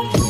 Bye.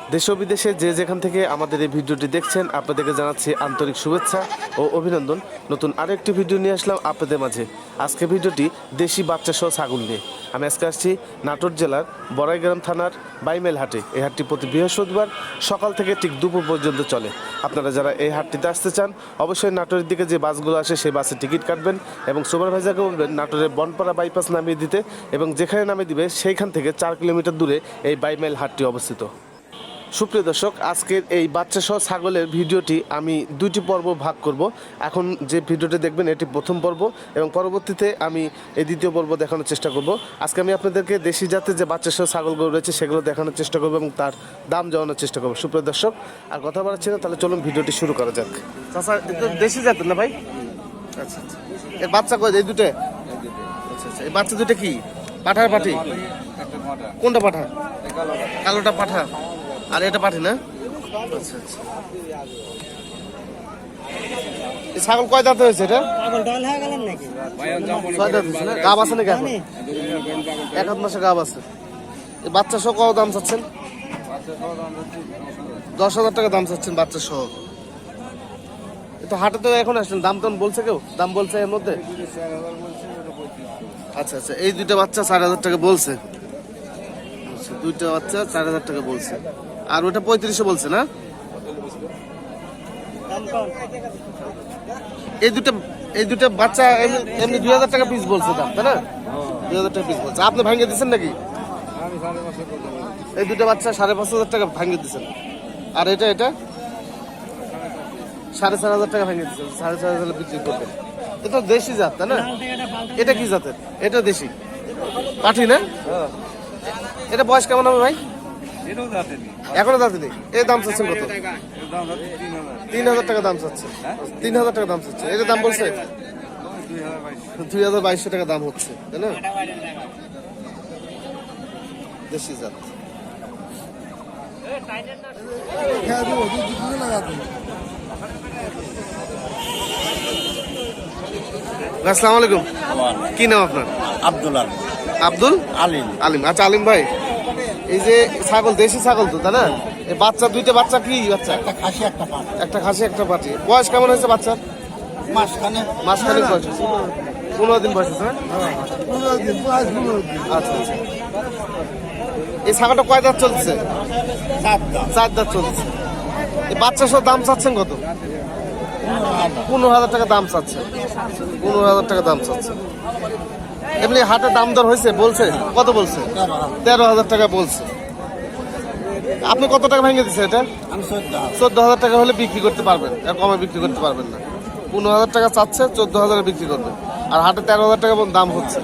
দেশ ও বিদেশে যে যেখান থেকে আমাদের এই ভিডিওটি দেখছেন, আপনাদেরকে জানাচ্ছি আন্তরিক শুভেচ্ছা ও অভিনন্দন। নতুন আরেকটি ভিডিও নিয়ে আসলাম আপনাদের মাঝে। আজকে ভিডিওটি দেশি বাচ্চা সহ ছাগল নিয়ে। আমি আজকে আসছি নাটোর জেলার বড়াইগ্রাম থানার বাইমেল হাটে। এই হাটটি প্রতি বৃহস্পতিবার সকাল থেকে ঠিক দুপুর পর্যন্ত চলে। আপনারা যারা এই হাটটিতে আসতে চান, অবশ্যই নাটোরের দিকে যে বাসগুলো আসে, সেই বাসে টিকিট কাটবেন এবং সুপারভাইজারকে বলবেন, নাটোরের বনপাড়া বাইপাস নামিয়ে দিতে এবং যেখানে নামিয়ে দিবে, সেইখান থেকে চার কিলোমিটার দূরে এই বাইমেল হাটটি অবস্থিত। সুপ্রিয় দর্শক আজকের এই বাচ্চা সহ ছাগলের ভিডিওটি আমি দুটি পর্ব ভাগ করব। এখন যে ভিডিওটি দেখবেন এটি প্রথম পর্ব এবং পরবর্তীতে আমি এই দ্বিতীয় পর্ব দেখানোর চেষ্টা করব। আজকে আমি আপনাদেরকে দেশি জাতের যে বাচ্চা সহ ছাগলগুলো রয়েছে সেগুলো দেখানোর চেষ্টা করব এবং তার দাম জানানোর চেষ্টা করব। সুপ্রিয় দর্শক আর কথা বাড়াচ্ছি না তাহলে চলুন ভিডিওটি শুরু করা যাক। চাচা দেশি জাতের না ভাই? আচ্ছা আচ্ছা। এর বাচ্চা কই এই দুটো? আচ্ছা আচ্ছা। এই বাচ্চা দুটো কি? পাঠার পাঠি? কোনটা পাঠা কালোটা। পাঠা আর এটা পাঠি না? আচ্ছা আচ্ছা। এই ছাগল কয় দাঁত হয়েছে এটা? হয়ে ছয় দাঁত হয়েছে না? গাব আছে নাকি এখন? এক হাত মাসে গাব আছে। এই বাচ্চা সহ কত দাম চাচ্ছেন? দশ হাজার টাকা দাম চাচ্ছেন বাচ্চা সহ। তো হাটে তো এখন আসছেন দাম টাম বলছে কেউ? দাম বলছে এর মধ্যে? আচ্ছা আচ্ছা। এই দুইটা বাচ্চা চার হাজার টাকা বলছে। আচ্ছা, দুইটা বাচ্চা চার হাজার টাকা বলছে। আর ওটা পঁয়ত্রিশশো বলছে না? এই দুটো এই দুটো বাচ্চা এমনি- দুই হাজার টাকা পিস বলছে দাম তাই না? দুই হাজার টাকা পিস বলছে। আপনি ভাঙিয়ে দিচ্ছেন নাকি? এই দুটো বাচ্চা সাড়ে পাঁচ হাজার টাকা ভাঙিয়ে দিচ্ছেন আর এটা এটা? সাড়ে চার হাজার টাকা ভাঙিয়ে দিচ্ছেন সাড়ে চার হাজার বিক্রি করবেন। এটা দেশি জাত তাই না? এটা কি জাতের? এটা দেশি। পাঠি না? এটা বয়স কেমন হবে ভাই? এখনও দাঁতে নেই। এর দাম চাচ্ছেন কত? তিন হাজার টাকা দাম চাচ্ছে। তিন হাজার টাকা দাম চাচ্ছে। এটার দাম বলছে? দুই হাজার বাইশশো টাকা দাম হচ্ছে তাই না? দেশি জাত। আসসালামু আলাইকুম। কি নাম আপনার? আব্দুল আলী আব্দুল? আলিম। আলিম। আচ্ছা আলিম ভাই। এই যে ছাগল দেশি ছাগল তো তাই না? এই বাচ্চা দুইটা বাচ্চা কি বাচ্চা? একটা খাসি একটা পাট। একটা খাসি একটা পাটি। বয়স কেমন হয়েছে বাচ্চার? মাঝখানে মাসখানেক বয়স হয়েছে। পনেরো দিন বয়স হয়েছে আচ্ছা আচ্ছা। এই ছাগলটা কয় দাঁত চলছে? চার দাঁত। চলছে। এই বাচ্চা সব দাম চাচ্ছেন কত? পনেরো হাজার টাকা দাম চাচ্ছে। পনেরো হাজার টাকা দাম চাচ্ছে। এমনি হাটে দাম দর হয়েছে বলছে। কত বলছে? তেরো হাজার টাকা বলছে। আপনি কত টাকা ভেঙে দিচ্ছে এটা? চোদ্দ হাজার। টাকা হলে বিক্রি করতে পারবেন আর কমে বিক্রি করতে পারবেন না। পনেরো হাজার টাকা চাচ্ছে চোদ্দ হাজারে বিক্রি করবেন আর হাটে তেরো হাজার টাকা দাম হচ্ছে।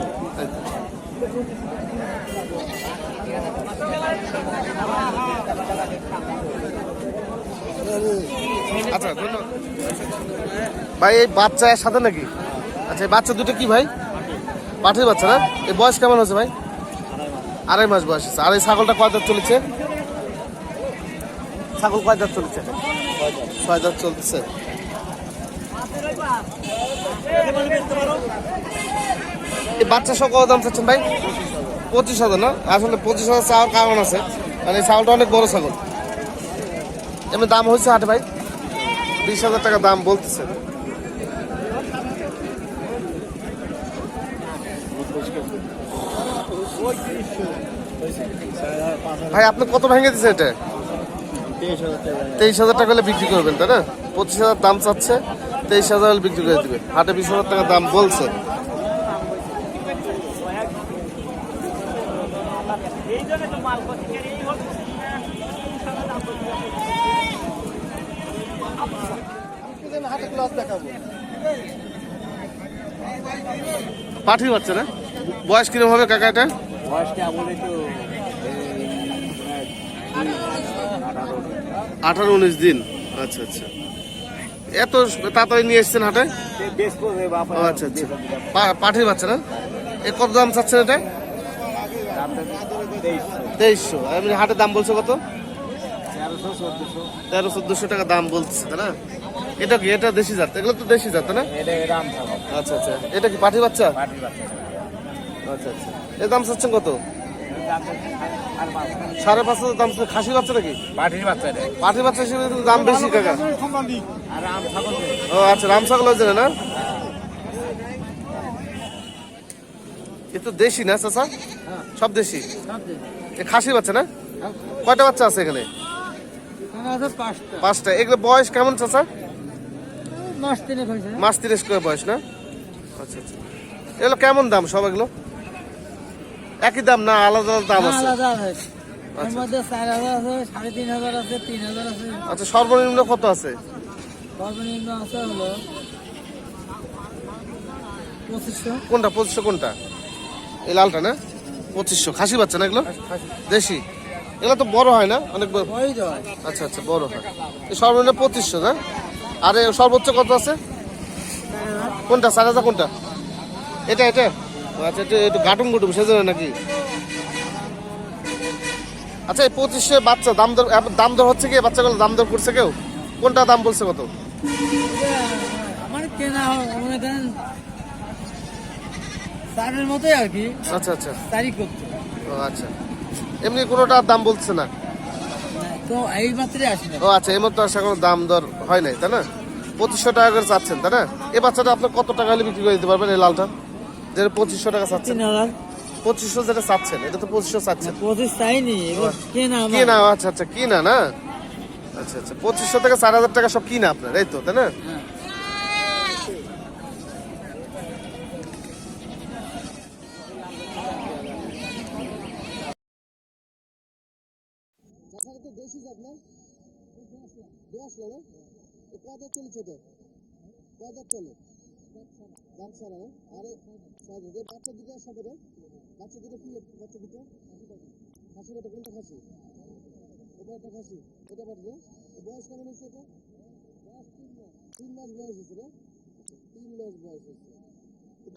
আচ্ছা ধন্যবাদ। ভাই এই বাচ্চা এর সাথে নাকি? আচ্ছা এই বাচ্চা দুটো কি ভাই? পাঠিয়ে বাচ্চা না? এই বয়স কেমন হচ্ছে ভাই? আড়াই মাস বয়স আছে আর এই ছাগলটা কয় দাঁত চলেছে? ছাগল কয় দাঁত চলেছে? ছয় দাঁত এই বাচ্চা সহ কত দাম চাচ্ছেন ভাই? পঁচিশ হাজার না? আসলে পঁচিশ হাজার চাওয়ার কারণ আছে। মানে এই ছাগলটা অনেক বড় ছাগল। এমনি দাম হয়েছে হাটে ভাই? বিশ হাজার টাকা দাম বলতেছে। ভাই, আপনি কত ভেঙে দিচ্ছে এটা? তেইশ হাজার টাকা হলে বিক্রি করবেন, তাই না? পঁচিশ হাজার দাম চাচ্ছে, তেইশ হাজার হলে বিক্রি করে দিবে হাটে বিশ হাজার টাকা দাম বলছে। পাঠির বাচ্চা না? বয়স কীরকম হবে কাকা এটা? আঠারো উনিশ দিন। আচ্ছা আচ্ছা। এত তাড়াতাড়ি নিয়ে এসছেন হাটে? আচ্ছা আচ্ছা। পা- পাঠির বাচ্চা না? এ কত দাম চাচ্ছেন এটা? তেইশশো। এমনি হাটের দাম বলছে কত? তেরো চোদ্দশো টাকা দাম বলছে তাই না? এটা কি? এটা দেশি জাত? এগুলো তো দেশি জাত না? এটা রাম থাকো আচ্ছা আচ্ছা। এটা কি পাঠি বাচ্চা? আচ্ছা আচ্ছা। এর দাম চাচ্ছেন কত? সাড়ে পাঁচশো দাম খাসি বাচ্চা নাকি? পাটির বাচ্চা রে পাঠি বাচ্চা হিসেবে দাম বেশি কাকা। আর রাম থাকো ও আচ্ছা রাম ছাগল হয়েছে না? এ তো দেশি না চাচা? সব দেশি? এ খাসি বাচ্চা না? কয়টা বাচ্চা আছে এখানে? পাঁচটা। এগুলো বয়স কেমন চাচা? মাস তিরিশ করে বয়স না? আচ্ছা আচ্ছা। এগুলো কেমন দাম সব এগুলো? একই দাম না আলাদা আলাদা দাম আছে? আচ্ছা সর্বনিম্ন কত আছে? সর্বনিম্ন আছে হলো কোনটা পঁচিশশো কোনটা? এই লালটা না? পঁচিশশো। খাসি বাচ্চা না এগুলো? দেশি? এগুলো তো বড় হয় না? অনেক বড় হয়। আচ্ছা আচ্ছা বড় হয়। এই সর্বনিম্ন পঁচিশশো না? আর সর্বোচ্চ কত আছে? কোনটা? চার হাজার কোনটা? এটা এটা? আচ্ছা এটা একটু গাটুম গুটুম সেজন্য নাকি? আচ্ছা এই পঁচিশশো বাচ্চা দাম দর দাম দর হচ্ছে কি? বাচ্চাগুলো দাম দর করছে কেউ? কোনটা দাম বলছে কত? মতোই আর কি। আচ্ছা আচ্ছা। তারিখ করতে। আচ্ছা। এমনি কোনোটার দাম বলছে না। তো এই মাত্রই আসি ও আচ্ছা এই মতো আসা কোনো দাম দর হয় নাই তাই না? পঁচিশশো টাকা করে চাচ্ছেন তাই না? এই বাচ্চাটা আপনি কত টাকা হলে বিক্রি করে দিতে পারবেন এই লালটা? যেটা পঁচিশশো টাকা চাচ্ছেন। পঁচিশশো যেটা চাচ্ছেন এটা তো পঁচিশশো চাচ্ছেন। পঁচিশ চাইনি কি না আচ্ছা আচ্ছা কি না? না আচ্ছা আচ্ছা পঁচিশশো থেকে চার হাজার টাকা সব কিনা আপনার এই তো তাই না হ্যাঁ। দেশি জাত না দশ না কত চলছে তো কত চলে দাম ছাড়া না আরে বাচ্চা দুটো সাথে না বাচ্চা দুটো কি? বাচ্চা দুটো? খাসি বেটা কোনটা খাসি? এটা একটা খাসি। এটা বাচ্চা বয়স কেমন হয়েছে এটা? তিন মাস বয়স হয়েছে না তিন মাস বয়স হয়েছে।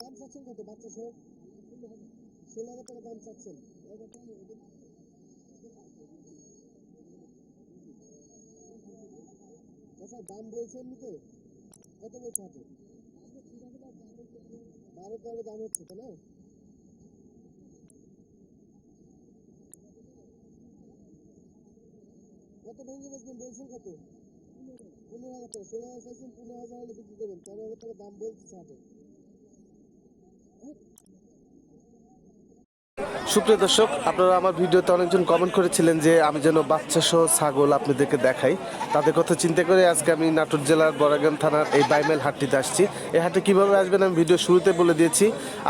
দাম চাচ্ছেন কত? বাচ্চা সহ? ষোলো হাজার টাকা দাম চাচ্ছেন। আচ্ছা দাম বলছেন নিতে কত বলছে হাটে বারো তেরো দাম হচ্ছে, তাই না? কত ভেঙে বেচবেন বলছেন কত? পনেরো হাজার টাকা। ষোলো হাজার চাইছেন, পনেরো হাজার হলে বিক্রি করবেন। তেরো হাজার টাকা দাম বলছে হাটে সুপ্রিয় দর্শক, আপনারা আমার ভিডিওতে অনেকজন কমেন্ট করেছিলেন যে আমি যেন বাচ্চা সহ ছাগল আপনাদেরকে দেখাই। তাদের কথা চিন্তা করে আজকে আমি নাটোর জেলার বরাগান থানার এই বাইমেল হাটটিতে আসছি। এই হাটে কীভাবে আসবেন আমি ভিডিও শুরুতে বলে দিয়েছি।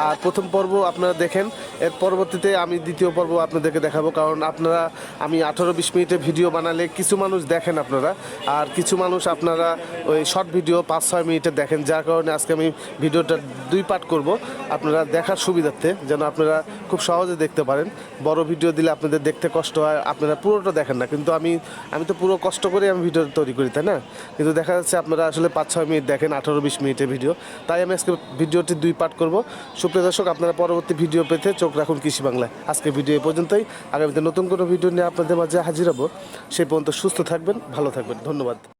আর প্রথম পর্ব আপনারা দেখেন, এর পরবর্তীতে আমি দ্বিতীয় পর্ব আপনাদেরকে দেখাবো। কারণ আপনারা, আমি আঠারো বিশ মিনিটে ভিডিও বানালে কিছু মানুষ দেখেন আপনারা। আর কিছু মানুষ আপনারা ওই শর্ট ভিডিও পাঁচ, ছয় মিনিটে দেখেন। যার কারণে আজকে আমি ভিডিওটা দুই পার্ট করব। আপনারা দেখার সুবিধার্থে যেন আপনারা খুব সহজে দেখতে পারেন। বড় ভিডিও দিলে আপনাদের দেখতে কষ্ট হয়, আপনারা পুরোটা দেখেন না। কিন্তু আমি আমি তো পুরো কষ্ট করে আমি ভিডিও তৈরি করি, তাই না? কিন্তু দেখা যাচ্ছে আপনারা আসলে পাঁচ ছয় মিনিট দেখেন, আঠারো বিশ মিনিটের ভিডিও। তাই আমি আজকে ভিডিওটি দুই পার্ট করব। সুপ্রিয় দর্শক, আপনারা পরবর্তী ভিডিও পেতে চোখ রাখুন কৃষি বাংলায় আজকে ভিডিও এ পর্যন্তই। আগামীতে নতুন কোনো ভিডিও নিয়ে আপনাদের মাঝে হাজির হব। সেই পর্যন্ত সুস্থ থাকবেন, ভালো থাকবেন। ধন্যবাদ।